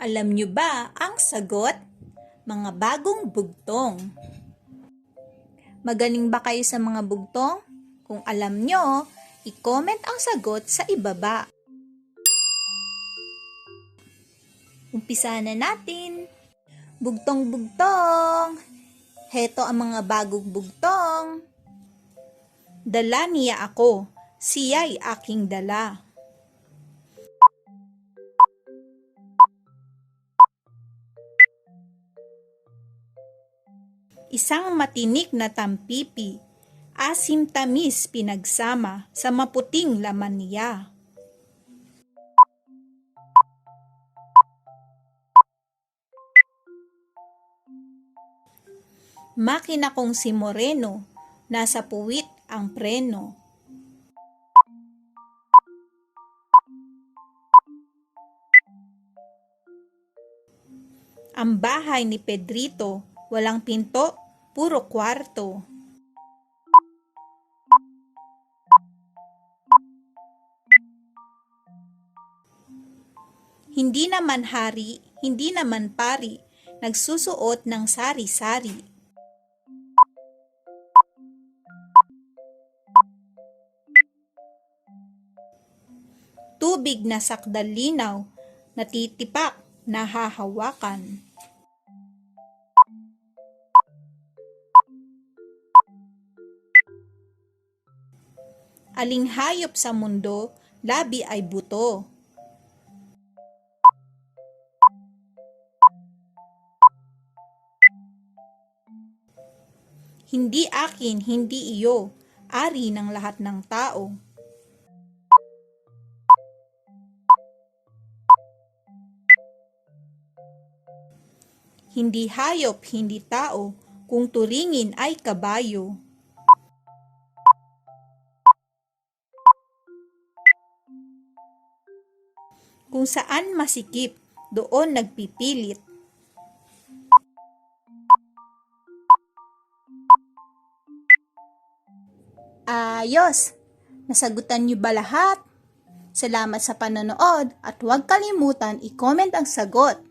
Alam nyo ba ang sagot? Mga bagong bugtong. Magaling ba kayo sa mga bugtong? Kung alam nyo, i-comment ang sagot sa ibaba. Umpisa na natin. Bugtong-bugtong. Heto ang mga bagong bugtong. Dala niya ako, siya'y aking dala. Isang matinik na tampipi, asim tamis pinagsama sa maputing laman niya. Makina kong si Moreno, nasa puwit ang preno. Ang bahay ni Pedrito, walang pinto, puro kwarto. Hindi naman hari, hindi naman pari, nagsusuot ng sari-sari. Tubig na sakdal linaw, natitipak, nahahawakan. Aling hayop sa mundo, labi ay buto. Hindi akin, hindi iyo, ari ng lahat ng tao. Hindi hayop, hindi tao, kung turingin ay kabayo. Kung saan masikip, doon nagpipilit. Ayos! Nasagutan niyo ba lahat? Salamat sa panonood at huwag kalimutan i-comment ang sagot.